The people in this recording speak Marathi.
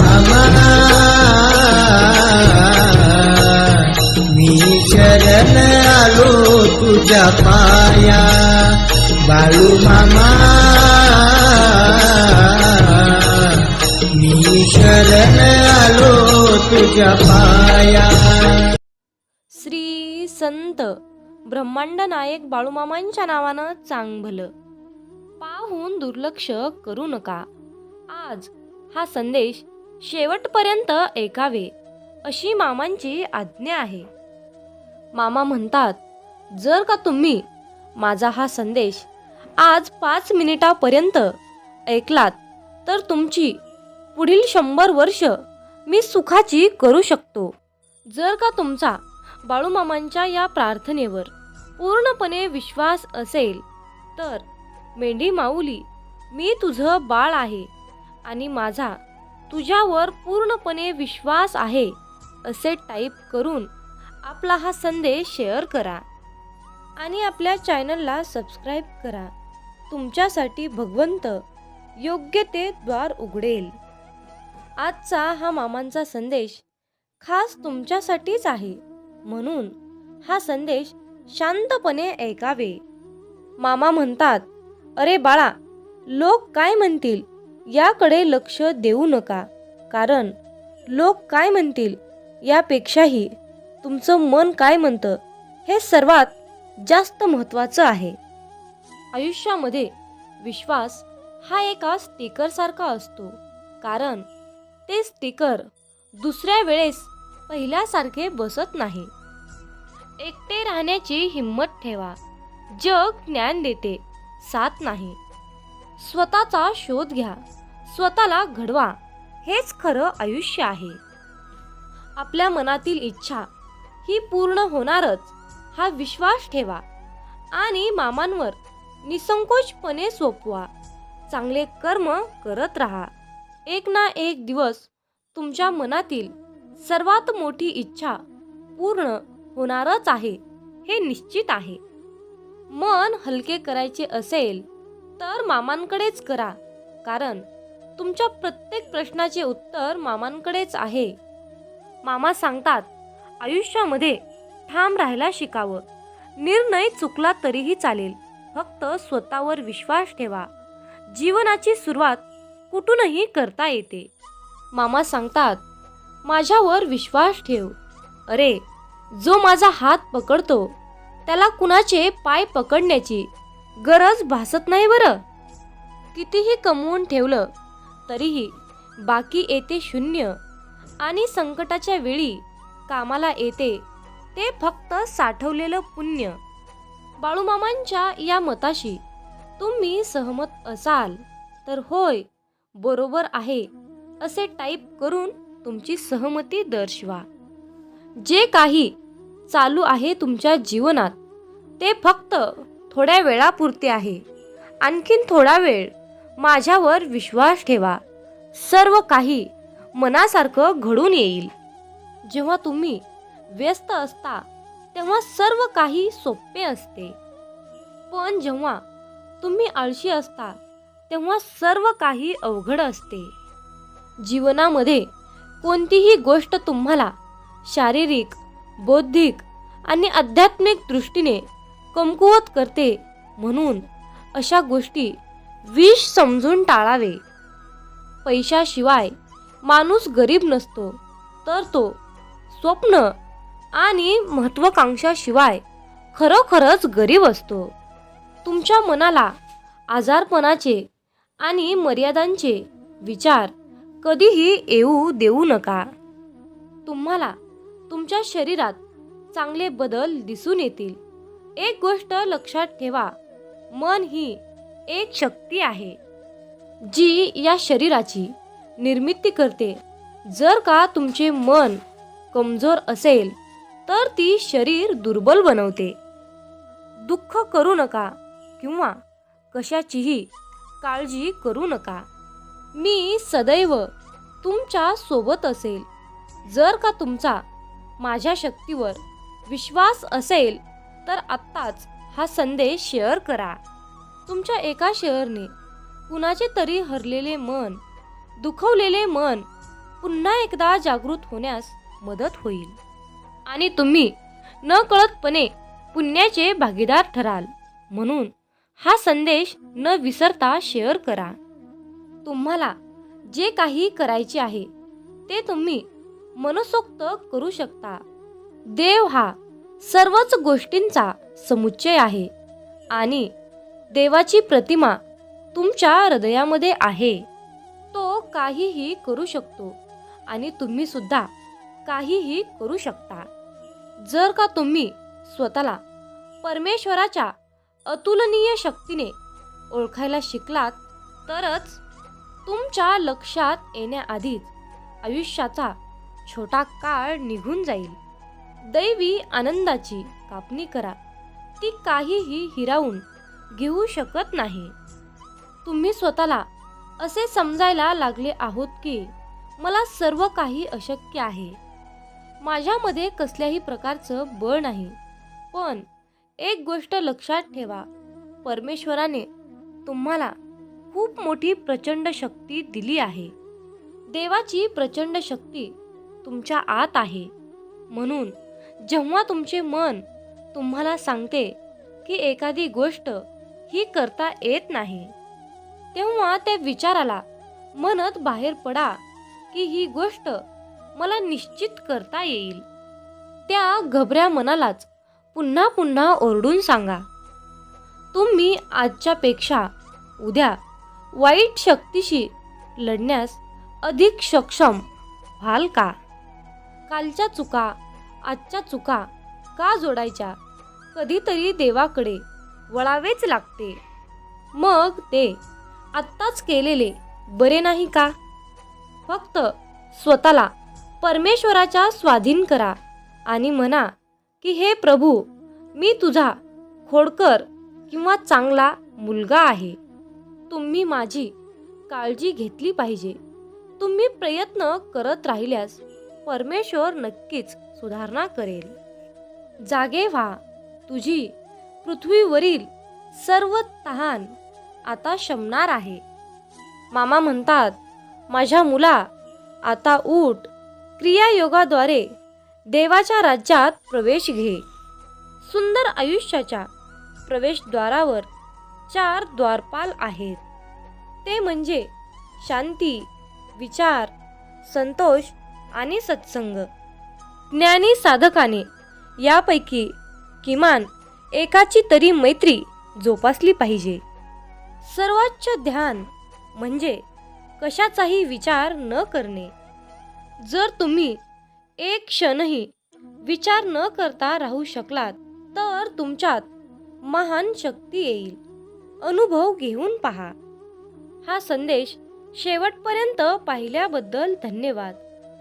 मामा मी शरण आलो तुझ्या पाया. बाळू मामा. मी शरण आलो तुझ्या पाया. श्री संत ब्रह्मांड नायक बाळूमामांच्या नावानं चांग भलं पाहून दुर्लक्ष करू नका. आज हा संदेश शेवटपर्यंत ऐकावे अशी मामांची आज्ञा आहे. मामा म्हणतात जर का तुम्ही माझा हा संदेश आज पाच मिनिटापर्यंत ऐकलात तर तुमची पुढील शंभर वर्ष मी सुखाची करू शकतो. जर का तुमचा बाळूमामांच्या या प्रार्थनेवर पूर्णपणे विश्वास असेल तर मेंढी माऊली मी तुझं बाळ आहे आणि माझा तुझ्यावर पूर्णपणे विश्वास आहे असे टाईप करून आपला हा संदेश शेअर करा. आणि आपल्या चॅनलला सबस्क्राईब करा. तुमच्यासाठी भगवंत योग्य ते द्वार उघडेल. आजचा हा मामांचा संदेश खास तुमच्यासाठीच आहे. म्हणून हा संदेश शांतपणे ऐकावे. मामा म्हणतात अरे बाळा लोक काय म्हणतील? याकडे लक्ष देऊ नका. कारण लोक काय म्हणतील यापेक्षाही तुमचं मन काय म्हणतं हे सर्वात जास्त महत्त्वाचं आहे. आयुष्यामध्ये विश्वास हा एका स्टिकरसारखा असतो. कारण ते स्टिकर दुसऱ्या वेळेस पहिल्यासारखे बसत नाही. एकटे राहण्याची हिंमत ठेवा. जग ज्ञान देते. साथ नाही. स्वतःचा शोध घ्या. स्वतःला घडवा. हेच खरं आयुष्य आहे. आपल्या मनातील इच्छा ही पूर्ण होणारच. हा विश्वास ठेवा आणि मामांवर निसंकोचपणे सोपवा. चांगले कर्म करत राहा. एक ना एक दिवस तुमच्या मनातील सर्वात मोठी इच्छा पूर्ण होणारच आहे हे निश्चित आहे. मन हलके करायचे असेल तर मामांकडेच करा. कारण तुमच्या प्रत्येक प्रश्नाचे उत्तर मामांकडेच आहे. मामा सांगतात आयुष्यामध्ये ठाम राहायला शिकावं. निर्णय चुकला तरीही चालेल. फक्त स्वतःवर विश्वास ठेवा. जीवनाची सुरुवात कुठूनही करता येते. मामा सांगतात माझ्यावर विश्वास ठेव. अरे जो माझा हात पकडतो त्याला कुणाचे पाय पकडण्याची गरज भासत नाही बरं. कितीही कमवून ठेवलं तरीही बाकी येते शून्य आणि संकटाच्या वेळी कामाला येते ते फक्त साठवलेलं पुण्य. बाळूमामांच्या या मताशी तुम्ही सहमत असाल तर होय बरोबर आहे असे टाईप करून तुमची सहमती दर्शवा. जे काही चालू आहे तुमच्या जीवनात ते फक्त थोड्या वेळापुरते आहे. आणखीन थोडा वेळ माझ्यावर विश्वास ठेवा. सर्व काही मनासारखं घडून येईल. जेव्हा तुम्ही व्यस्त असता तेव्हा सर्व काही सोपे असते. पण जेव्हा तुम्ही आळशी असता तेव्हा सर्व काही अवघड असते. जीवनामध्ये कोणतीही गोष्ट तुम्हाला शारीरिक बौद्धिक आणि आध्यात्मिक दृष्टीने कमकुवत करते. म्हणून अशा गोष्टी विष समजून टाळावे. पैशाशिवाय माणूस गरीब नसतो तर तो स्वप्न आणि महत्वाकांक्षाशिवाय खरोखरच गरीब असतो. तुमच्या मनाला आजारपणाचे आणि मर्यादांचे विचार कधीही येऊ देऊ नका. तुम्हाला तुमच्या शरीरात चांगले बदल दिसून येतील. एक गोष्ट लक्षात ठेवा. मन ही एक शक्ती आहे जी या शरीराची निर्मिती करते. जर का तुमचे मन कमजोर असेल तर ती शरीर दुर्बल बनवते. दुःख करू नका किंवा कशाचीही काळजी करू नका. मी सदैव तुमच्यासोबत असेल. जर का तुमचा माझ्या शक्तीवर विश्वास असेल तर आत्ताच हा संदेश शेअर करा. तुमच्या एका शेअरने कुणाचे तरी हरलेले मन दुखवलेले मन पुन्हा एकदा जागृत होण्यास मदत होईल. आणि तुम्ही न कळतपणे पुण्याचे भागीदार ठराल. म्हणून हा संदेश न विसरता शेअर करा. तुम्हाला जे काही करायचे आहे ते तुम्ही मनसोक्त करू शकता. देव हा सर्वच गोष्टींचा समुच्चय आहे आणि देवाची प्रतिमा तुमच्या हृदयामध्ये आहे. तो काहीही करू शकतो आणि तुम्ही सुद्धा काहीही करू शकता. जर का तुम्ही स्वतःला परमेश्वराच्या अतुलनीय शक्तीने ओळखायला शिकलात तरच तुमच्या लक्षात येण्याआधीच आयुष्याचा छोटा काळ निघून जाईल. दैवी आनंदाची कापणी करा. ती काहीही हिरावून घेऊ शकत नाही. तुम्ही स्वतःला असे समजायला लागले आहोत की मला सर्व काही अशक्य आहे. माझ्यामध्ये कसल्याही प्रकारचं बळ नाही. पण एक गोष्ट लक्षात ठेवा. परमेश्वराने तुम्हाला खूप मोठी प्रचंड शक्ती दिली आहे. देवाची प्रचंड शक्ती तुमच्या आत आहे. म्हणून जेव्हा तुमचे मन तुम्हाला सांगते की एखादी गोष्ट ही करता येत नाही तेव्हा त्या विचाराला म्हणत बाहेर पडा की ही गोष्ट मला निश्चित करता येईल. त्या घबऱ्या मनालाच पुन्हा पुन्हा ओरडून सांगा तुम्ही आजच्यापेक्षा उद्या वाईट शक्तीशी लढण्यास अधिक सक्षम व्हाल का? कालच्या चुका आजच्या चुका का जोडायच्या? कधीतरी देवाकडे वळावेच लागते. मग ते आत्ताच केलेले बरे नाही का? फक्त स्वतःला परमेश्वराच्या स्वाधीन करा आणि म्हणा की हे प्रभू मी तुझा खोडकर किंवा चांगला मुलगा आहे. तुम्ही माझी काळजी घेतली पाहिजे. तुम्ही प्रयत्न करत राहिल्यास परमेश्वर नक्कीच सुधारणा करेल. जागे व्हा. तुझी पृथ्वीवरील सर्व तहान आता शमणार आहे. मामा म्हणतात माझ्या मुला आता उठ. क्रियायोगाद्वारे देवाच्या राज्यात प्रवेश घे. सुंदर आयुष्याच्या प्रवेशद्वारावर चार द्वारपाल आहेत. ते म्हणजे शांती विचार संतोष आणि सत्संग. ज्ञानी साधकाने यापैकी किमान एकाची तरी मैत्री जोपासली पाहिजे. सर्वोच्च ध्यान म्हणजे कशाचाही विचार न करणे. जर तुम्ही एक क्षणही विचार न करता राहू शकलात तर तुमच्यात महान शक्ती येईल. अनुभव घेऊन पहा. हा संदेश शेवटपर्यंत पाहिल्याबद्दल धन्यवाद.